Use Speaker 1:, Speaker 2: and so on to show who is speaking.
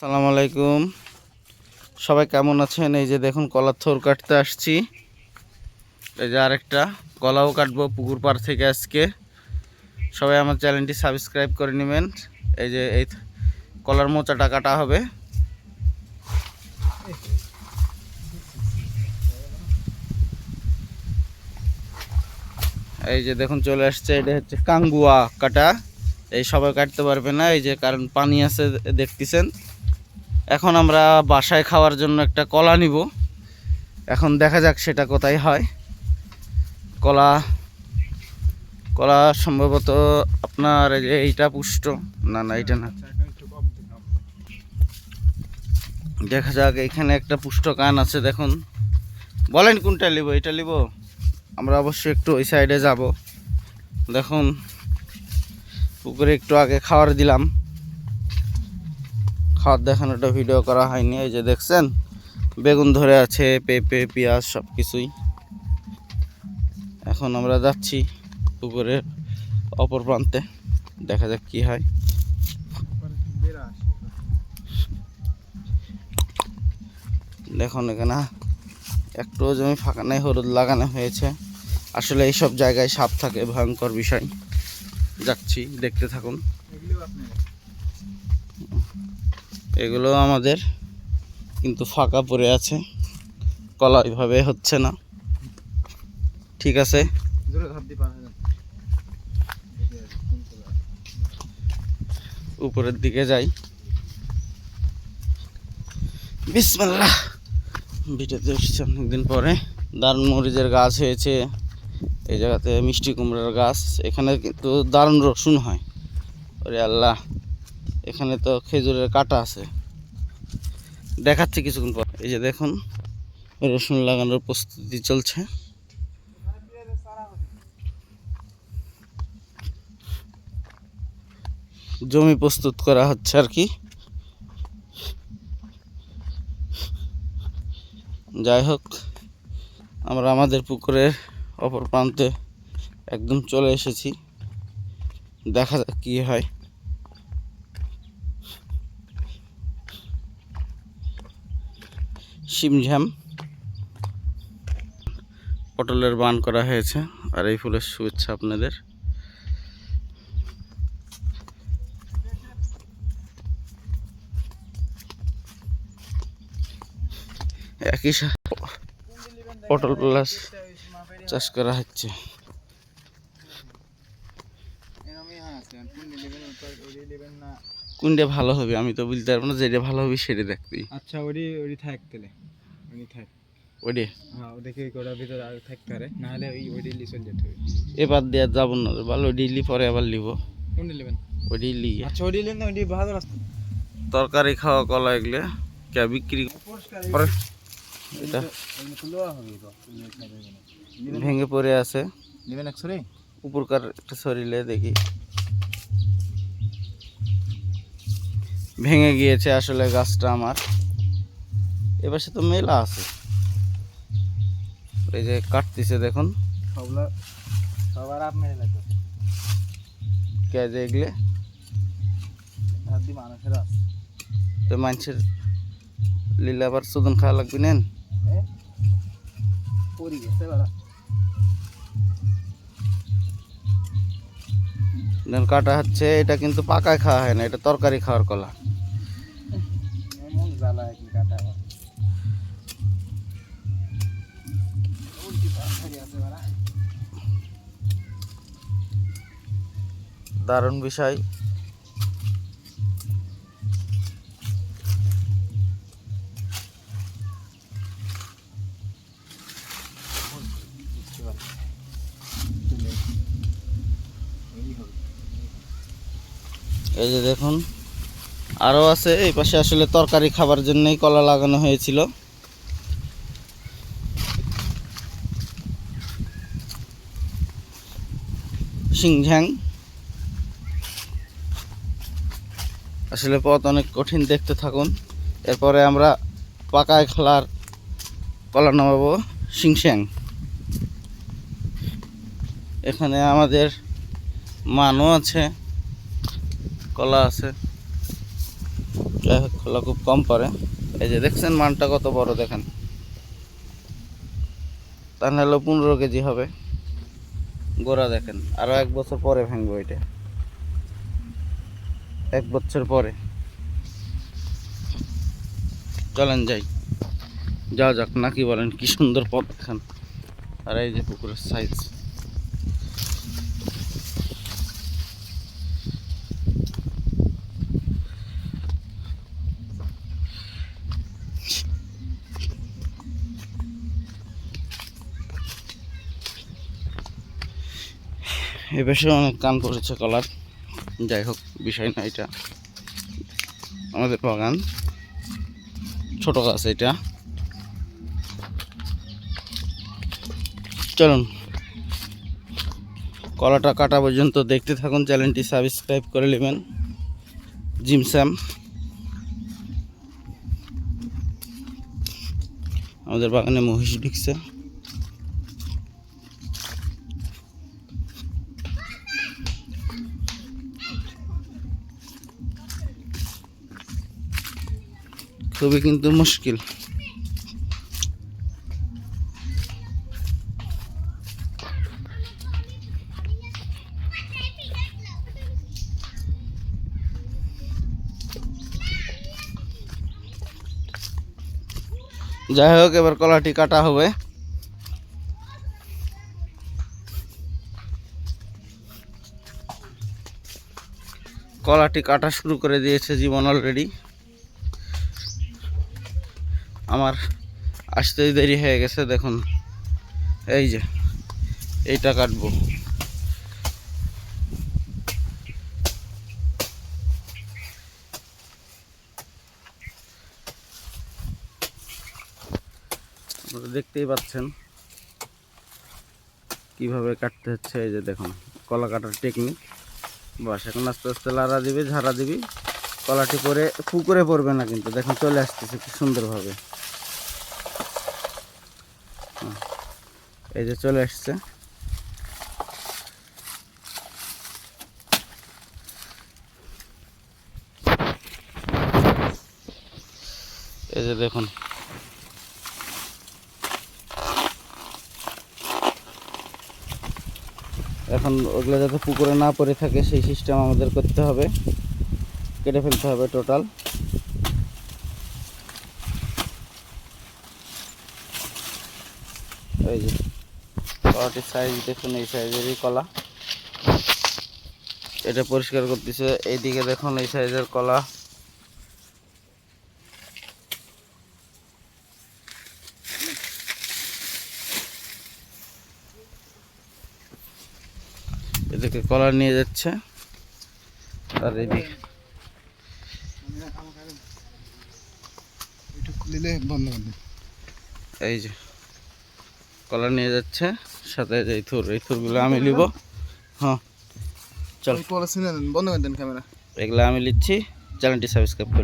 Speaker 1: সালাম আলাইকুম। সবাই কেমন আছেন? এই যে দেখুন, কলার থোর কাটতে আসছি। এই যে আরেকটা, কলাও কাটবো পুকুর পাড় থেকে আজকে। সবাই আমার চ্যানেলটি সাবস্ক্রাইব করে নেবেন। এই যে এই কলার মোচাটা কাটা হবে। এই যে দেখুন, চলে আসছে। এটা হচ্ছে কাঙ্গুয়া কাটা। এই সবাই কাটতে পারবে না, এই যে কারণ পানি আছে, দেখতেছেন। এখন আমরা বাসায় খাওয়ার জন্য একটা কলা নিব। এখন দেখা যাক সেটা কোথায় হয়। কলা কলা সম্ভবত আপনার এইটা পুষ্ট। না না, এইটা না। দেখা যাক, এখানে একটা পুষ্ট কান আছে, দেখুন। বলেন কোনটা নিব, এটা নিব? আমরা অবশ্যই একটু ওই সাইডে যাব। দেখুন, পুকুরে একটু আগে খাওয়ার দিলাম। খাওয়ার দেখানোটা ভিডিও করা হয়নি, এই যে দেখছেন? বেগুন ধরে আছে, পেঁপে, পেঁয়াজ সব কিছুই এখন আমরা যাচ্ছি পুকুরের অপর প্রান্তে। দেখা যাক কি হয়। দেখুন এখানে একটু জমি ফাঁকা নেই, হলুদ লাগানো হয়েছে। আসলে এইসব জায়গায় সাপ থাকে, ভয়ঙ্কর বিষয়। যাচ্ছি, দেখতে থাকুন। এগুলো আমাদের কিন্তু ফাঁকা পড়ে আছে। কলা ওইভাবে হচ্ছে না। ঠিক আছে? উপরের দিকে যাই। বিসমিল্লাহ। ভিডিওতে এসেছি অনেকদিন পরে। দারুণ মরিচের গাছ হয়েছে। এই জায়গাতে মিষ্টি কুমড়ার গাছ। এখানে কিন্তু দারুণ রসুন হয়। ওরে আল্লাহ। এখানে তো খেজুরের কাটা আছে। দেখাচ্ছি কিছুক্ষণ পর। এই যে দেখুন, রসুন লাগানোর প্রস্তুতি চলছে। জমি প্রস্তুত করা হচ্ছে আর কি। যাই হোক, আমরা আমাদের পুকুরের অপর প্রান্তে একদম চলে এসেছি। দেখা যাক কী হয়। সিমঝাম পটলের বান করা হয়েছে, আর এই ফুলের শুভেচ্ছা আপনাদের। একই পটল প্লাস চাষ করা হচ্ছে। কোনটা ভালো হবে আমি তো বলতে পারব না যেটা ভালো হবে সেটা দেখবি
Speaker 2: আচ্ছা ওরি ওরি থাক তাহলে। ওরি থাক।
Speaker 1: ওডি?
Speaker 2: হ্যাঁ ও দেখি ওটার ভিতরে আর থাকতে পারে নাহলে ওই ওই ডিলি চলে যেতে হবে।
Speaker 1: এবার দেওয়া যাব না ভালো ডিলি পরে আবার নিব।
Speaker 2: কোন নেবেন?
Speaker 1: ওই ডিলি
Speaker 2: আচ্ছা ওই ডিলি না ওই ভালো রাস্তা।
Speaker 1: তরকারি খাওয়া কলা এগুলো কে বিক্রি করে এটা ভেঙে পড়ে আছে।
Speaker 2: নেবেন একশো রে
Speaker 1: উপরকার একটা শরীরে দেখি। ভেঙে গিয়েছে আসলে গাছটা আমার। এপাশে তো মেলা আছে। এই যে কাটতেছে দেখুন।
Speaker 2: সবলা সবার আপ মেরে লাগবে
Speaker 1: কে যে এগুলো
Speaker 2: মানুষের আছে।
Speaker 1: তো মানুষের লীলা আবার সুদন খাওয়া লাগবে নেন?
Speaker 2: পরি গেছে
Speaker 1: কাটা হচ্ছে এটা কিন্তু পাকায় খাওয়া হয় না এটা তরকারি খাওয়ার কলা।
Speaker 2: জ্বালা কি কাটা
Speaker 1: দারুণ বিষয়। এই যে দেখুন। আরও আছে, এই পাশে আসলে তরকারি খাবার জন্যই কলা লাগানো হয়েছিল। সিংঝ্যাং আসলে পথ অনেক কঠিন, দেখতে থাকুন। এরপরে আমরা পাকায় খেলার কলা নামাবো সিংস্যাং এখানে আমাদের মানও আছে, কলা আছে। যাই হোক, খোলা খুব কম পরে এই যে দেখছেন মানটা কত বড়, দেখেন। তা নাহলে পনেরো কেজি হবে। গোড়া দেখেন, আরও এক বছর পরে ভাঙবো এটা। এক বছর পরে। চলেন যাই। যা যাক, নাকি বলেন কি সুন্দর পথ দেখেন। আর এই যে পুকুরের সাইজ এ বেশি অনেক কান পড়েছে কলার। যাই হোক, বিষয় না এটা। আমাদের বাগান। ছোট গাছ এটা। চলুন। কলাটা কাটা পর্যন্ত দেখতে থাকুন। চ্যানেলটি সাবস্ক্রাইব করে নেবেন। Jim Sam. আমাদের বাগানে মহিষ ঢুকছে। খুবই কিন্তু মুশকিল। যাই হোক, এবার কলাটি কাটা হবে। কলাটি কাটা শুরু করে দিয়েছে জীবন অলরেডি আমার আসতেই দেরি হয়ে গেছে, দেখুন। এই যে, এইটা কাটবো। দেখতেই পাচ্ছেন কীভাবে কাটতে হচ্ছে, এই যে দেখুন কলা কাটার টেকনিক বাস, এখন আস্তে আস্তে লাড়া দিবি, ঝাড়া দিবি। কলাটি পরে পুকুরে পড়বে না কিন্তু। দেখুন, চলে আসতেছে কি সুন্দরভাবে। এই যে চলে আসছে। এই যে দেখুন। এখন ওগুলো যাতে পুকুরে না পড়ে থাকে, সেই সিস্টেম আমাদের করতে হবে। কেটে ফেলতে হবে টোটাল। যে কলাটির সাইজ দেখুন, এই সাইজেরই কলা। এটা পরিষ্কার করতেছে, এইদিকে দেখুন, এই সাইজের কলা। এদিকে কলা নিয়ে যাচ্ছে, আর এদিকে
Speaker 2: খুলিলে বন্ধ করে
Speaker 1: এই যে কলা নিয়ে যাচ্ছে সাথে যে এই থুর এই থুরগুলো আমি নিব। হ্যাঁ চল।
Speaker 2: কলা শুনে বন্ধ করে দেন ক্যামেরা।
Speaker 1: এগুলো আমি নিচ্ছি চ্যানেলটি সাবস্ক্রাইব করে